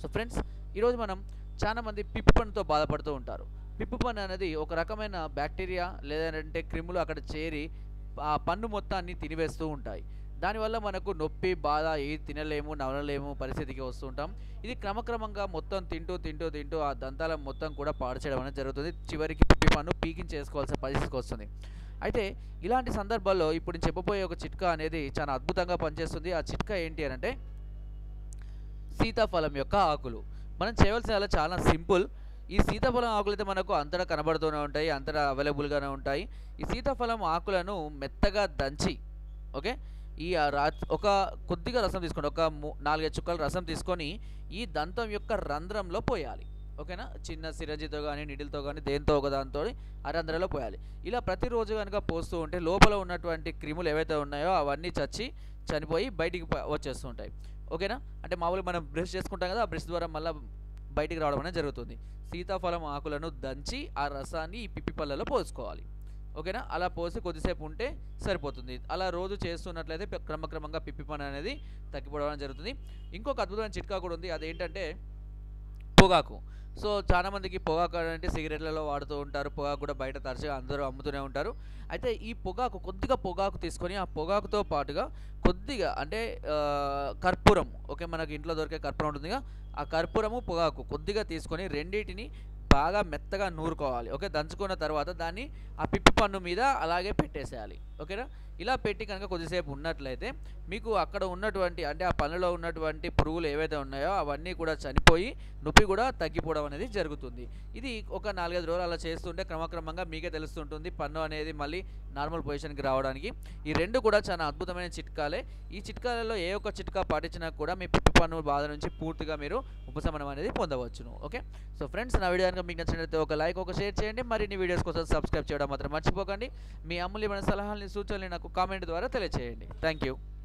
So friends ఈరోజు మనం చాలామంది పిప్పు పిప్పి బాధపడుతూ ఉంటారు. పిప్పి పన్ను అనేది ఒక రకమైన బ్యాక్టీరియా లేదంటే క్రిములు అక్కడ చేరి ఆ పన్ను మొత్తాన్ని తినివేస్తూ ఉంటాయి. దానివల్ల మనకు నొప్పి బాధ ఏది తినలేము నవలలేము పరిస్థితికి వస్తూ ఉంటాం. ఇది క్రమక్రమంగా మొత్తం తింటూ తింటూ తింటూ ఆ దంతాల మొత్తం కూడా పాడు చేయడం అనేది జరుగుతుంది. చివరికి పిప్పి పన్ను పీకించేసుకోవాల్సిన పరిస్థితికి వస్తుంది. అయితే ఇలాంటి సందర్భాల్లో ఇప్పుడు నేను చెప్పబోయే ఒక చిట్కా అనేది చాలా అద్భుతంగా పనిచేస్తుంది. ఆ చిట్కా ఏంటి అని అంటే సీతాఫలం యొక్క ఆకులు. మనం చేయవలసిన చాలా సింపుల్. ఈ సీతాఫలం ఆకులు అయితే మనకు అంతటా కనబడుతూనే ఉంటాయి అంతటా అవైలబుల్గానే ఉంటాయి. ఈ సీతాఫలం ఆకులను మెత్తగా దంచి ఓకే? ఈ ఒక కొద్దిగా రసం తీసుకోండి ఒక నాలుగైదు చుక్కల రసం తీసుకొని ఈ దంతం యొక్క రంధ్రంలో పోయాలి. ఓకేనా? చిన్న సిరంజితో కానీ నిడిల్తో కానీ దేంతో ఒక దాంతో ఆ రంధ్రంలో పోయాలి. ఇలా ప్రతిరోజు కనుక పోస్తూ ఉంటే లోపల ఉన్నటువంటి క్రిములు ఏవైతే ఉన్నాయో అవన్నీ చచ్చి చనిపోయి బయటికి వచ్చేస్తుంటాయి ఓకేనా? అంటే మామూలుగా మనం బ్రష్ చేసుకుంటాం కదా ఆ బ్రష్ ద్వారా మళ్ళీ బయటికి రావడం అనేది జరుగుతుంది. సీతాఫలం ఆకులను దంచి ఆ రసాన్ని ఈ పిప్పి పళ్ళలో పోసుకోవాలి. ఓకేనా? అలా పోసి కొద్దిసేపు ఉంటే సరిపోతుంది. అలా రోజు చేస్తున్నట్లయితే క్రమక్రమంగా పిప్పి పని అనేది తగ్గిపోవడం అనేది జరుగుతుంది. ఇంకొక అద్భుతమైన చిట్కా కూడా ఉంది. అదేంటంటే పొగాకు. సో చాలామందికి పొగాకు అంటే సిగరెట్లలో వాడుతూ ఉంటారు. పొగాకు కూడా బయట తరచుగా అందరూ అమ్ముతూనే ఉంటారు. అయితే ఈ పొగాకు కొద్దిగా పొగాకు తీసుకొని ఆ పొగాకుతో పాటుగా కొద్దిగా అంటే కర్పూరం ఓకే మనకి ఇంట్లో దొరికే కర్పూరం ఉంటుందిగా ఆ కర్పూరము పొగాకు కొద్దిగా తీసుకొని రెండింటిని బాగా మెత్తగా నూరుకోవాలి. ఓకే దంచుకున్న తర్వాత దాన్ని ఆ పిప్పి పన్ను మీద అలాగే పెట్టేసేయాలి. ఓకేనా? ఇలా పెట్టి కనుక కొద్దిసేపు ఉన్నట్లయితే మీకు అక్కడ ఉన్నటువంటి అంటే ఆ పనులో ఉన్నటువంటి పురుగులు ఏవైతే ఉన్నాయో అవన్నీ కూడా చనిపోయి నొప్పి కూడా తగ్గిపోవడం అనేది జరుగుతుంది. ఇది ఒక నాలుగైదు రోజులు అలా చేస్తుంటే క్రమక్రమంగా మీకే తెలుస్తుంటుంది పన్ను అనేది మళ్ళీ నార్మల్ పొజిషన్కి రావడానికి. ఈ రెండు కూడా చాలా అద్భుతమైన చిట్కాలే. ఈ చిట్కాలలో ఏ ఒక్క చిట్కా పాటించినా కూడా మీ పిప్పి పన్ను బాధ నుంచి పూర్తిగా మీరు ఉపశమనం అనేది పొందవచ్చును. ఓకే? సో ఫ్రెండ్స్ నా వీడియో కనుక మీకు నచ్చినట్లయితే ఒక లైక్ ఒక షేర్ చేయండి. మరిన్ని వీడియోస్ కోసం సబ్స్క్రైబ్ చేయడం మాత్రం మర్చిపోకండి. మీ అమూల్యమైన సలహాలని సూచనలు నాకు కామెంట్ ద్వారా తెలియచేయండి. Thank you